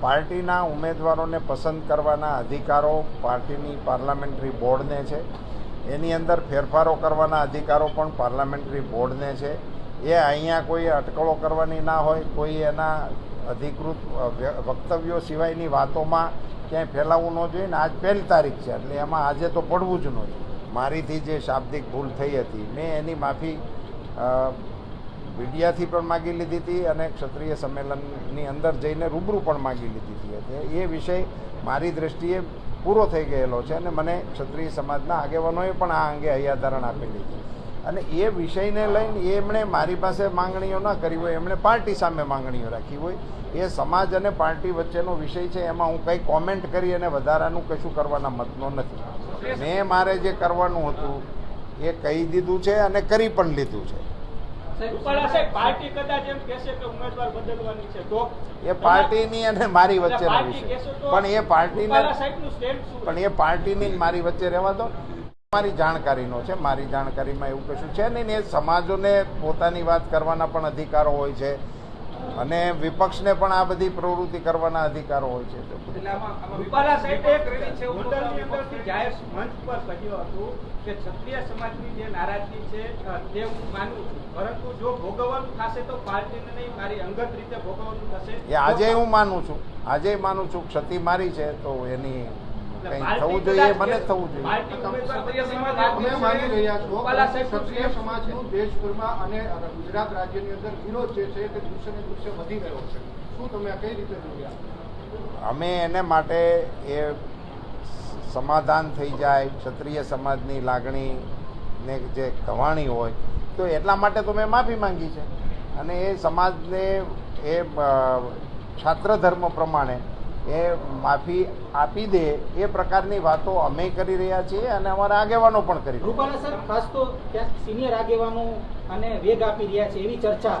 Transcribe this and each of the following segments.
પાર્ટીના ઉમેદવારોને પસંદ કરવાના અધિકારો પાર્ટીની પાર્લામેન્ટરી બોર્ડને છે. એની અંદર ફેરફારો કરવાના અધિકારો પણ પાર્લામેન્ટરી બોર્ડને છે. એ અહીંયા કોઈ અટકળો કરવાની ના હોય, કોઈ એના અધિકૃત વક્તવ્યો સિવાયની વાતોમાં ક્યાંય ફેલાવવું ન જોઈએ ને આજ પહેલી તારીખ છે, એટલે એમાં આજે તો પડવું જ ન જોઈએ. મારીથી જે શાબ્દિક ભૂલ થઈ હતી, મેં એની માફી મીડિયાથી પણ માગી લીધી હતી અને ક્ષત્રિય સંમેલનની અંદર જઈને રૂબરૂ પણ માગી લીધી હતી. એ વિષય મારી દ્રષ્ટિએ પૂરો થઈ ગયેલો છે અને મને ક્ષત્રિય સમાજના આગેવાનોએ પણ આ અંગે હૈયાધારણ આપેલી છે અને એ વિષયને લઈને એમણે મારી પાસે માંગણીઓ ન કરી હોય, એમણે પાર્ટી સામે માંગણીઓ રાખી હોય. એ સમાજ અને પાર્ટી વચ્ચેનો વિષય છે, એમાં હું કંઈ કોમેન્ટ કરી અને વધારાનું કશું કરવાના મતનો નથી. મેં મારે જે કરવાનું હતું એ કહી દીધું છે અને કરી પણ લીધું છે. એ પાર્ટીની અને મારી પાર્ટી તો પણ એ શું? પણ એ પાર્ટીની જ મારી વચ્ચે રહેવા દો. મારી જાણકારીનો છે મારી જાણકારીમાં એવું કશું છે નહીં ને સમાજોને પોતાની વાત કરવાના પણ અધિકારો હોય છે. અને વિપક્ષને પણ આ બધી પ્રવૃત્તિ કરવાના અધિકારો હોય છે. રૂપાલા સાહેબે એક ગોંડલની અંદરથી જાહેર મંચ પર કહ્યું હતું કે ક્ષત્રિય સમાજની જે નારાજગી છે તે હું માનું છું. પરંતુ જો ભોગવવાનું થશે તો પાર્ટીને નહીં મારી અંગત રીતે ભોગવવાનું થશે. એ આજે હું માનું છું. આજે માનું છું ક્ષતિ મારી છે તો એની કંઈ થવું જોઈએ મને થવું જોઈએ. માની રહ્યા છો ક્ષત્રિય સમાજનું દેશભરમાં અને ગુજરાત રાજ્યની અંદર વિરોધ જે છે તે દિવસે ને દિવસે વધી રહ્યો છે. શું તમે કઈ રીતે જોયા અમે એને માટે એ સમાધાન થઈ જાય ક્ષત્રિય સમાજની લાગણીને જે કવાણી હોય તો એટલા માટે તો મેં માફી માંગી છે. અને એ સમાજને એ છાત્ર ધર્મ પ્રમાણે એ માફી આપી દે એ પ્રકારની વાતો અમે કરી રહ્યા છીએ અને અમારા આગેવાનો પણ કરી રૂપાલા સર ખાસ તો સિનિયર આગેવાનો અને વેગ આપી રહ્યા છે એવી ચર્ચા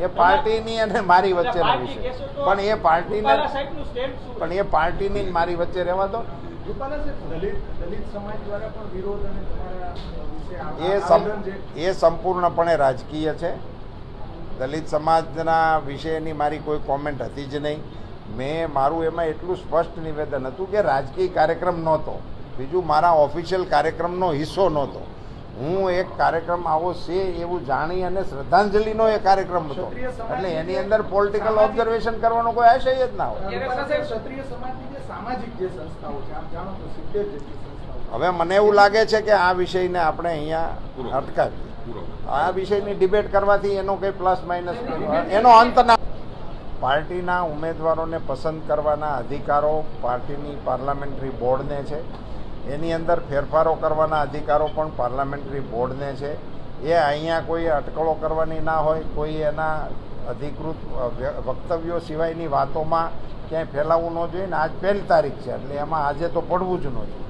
એ પાર્ટીની અને મારી તો પણ એ પાર્ટીને પણ એ પાર્ટીની જ મારી વચ્ચે રહેવા દો. રૂપાલા સાહેબ દલિત દલિત સમાજ દ્વારા પણ વિરોધ અને તમારા વિશે આ- એ એ સંપૂર્ણપણે રાજકીય છે. દલિત સમાજના વિશેની મારી કોઈ કોમેન્ટ હતી જ નહીં. મેં મારું એમાં એટલું સ્પષ્ટ નિવેદન હતું કે રાજકીય કાર્યક્રમ નહોતો. બીજું મારા ઓફિશિયલ કાર્યક્રમનો હિસ્સો નહોતો. હું એક કાર્યક્રમ આવો છે એવું જાણી અને શ્રદ્ધાંજલિનો એ કાર્યક્રમ હતો. એટલે એની અંદર પોલિટિકલ ઓબ્ઝર્વેશન કરવાનો કોઈ આશય જ ના હોય. ક્ષત્રિય સમાજની જે સામાજિક જે સંસ્થાઓ છે આપ જાણો છો સિત્તેર જેટલી હવે મને એવું લાગે છે કે આ વિષયને આપણે અહીંયા અટકાવીએ. આ વિષયની ડિબેટ કરવાથી એનો કંઈ પ્લસ માઇનસ એનો અંત ના પાર્ટીના ઉમેદવારોને પસંદ કરવાના અધિકારો પાર્ટીની પાર્લામેન્ટરી બોર્ડને છે. એની અંદર ફેરફારો કરવાના અધિકારો પણ પાર્લામેન્ટરી બોર્ડને છે. એ અહીંયા કોઈ અટકળો કરવાની ના હોય કોઈ એના અધિકૃત વક્તવ્યો સિવાયની વાતોમાં ક્યાંય ફેલાવવું ન જોઈએ ને આજ પહેલી તારીખ છે એટલે એમાં આજે તો પડવું જ ન જોઈએ.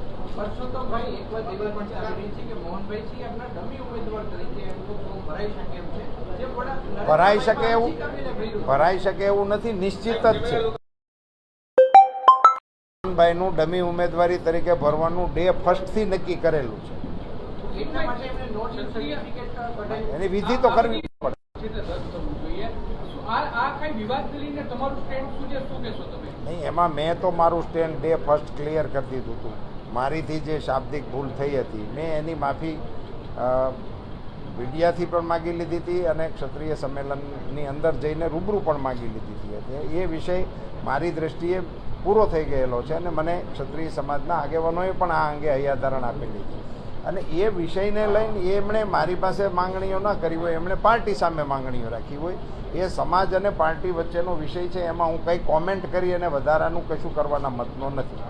ભરાઈ શકે એવું ભરાઈ શકે એવું નથી નિશ્ચિત જ છે. ભાઈનું ડમી ઉમેદવારી તરીકે ભરવાનું ડે ફર્સ્ટથી નક્કી કરેલું છે. એની વિધિ તો કરવી પડે. નહીં એમાં મેં તો મારું સ્ટેન્ડ ડે ફર્સ્ટ ક્લિયર કરી દીધું હતું. મારીથી જે શાબ્દિક ભૂલ થઈ હતી મેં એની માફી મીડિયાથી પણ માગી લીધી હતી અને ક્ષત્રિય સંમેલનની અંદર જઈને રૂબરૂ પણ માગી લીધી હતી. એ વિષય મારી દ્રષ્ટિએ પૂરો થઈ ગયેલો છે અને મને ક્ષત્રિય સમાજના આગેવાનોએ પણ આ અંગે હૈયાધારણ આપેલી છે. અને એ વિષયને લઈને એમણે મારી પાસે માંગણીઓ ન કરી હોય, એમણે પાર્ટી સામે માંગણીઓ રાખી હોય, એ સમાજ અને પાર્ટી વચ્ચેનો વિષય છે, એમાં હું કંઈ કોમેન્ટ કરી અને વધારાનું કશું કરવાના મતનો નથી.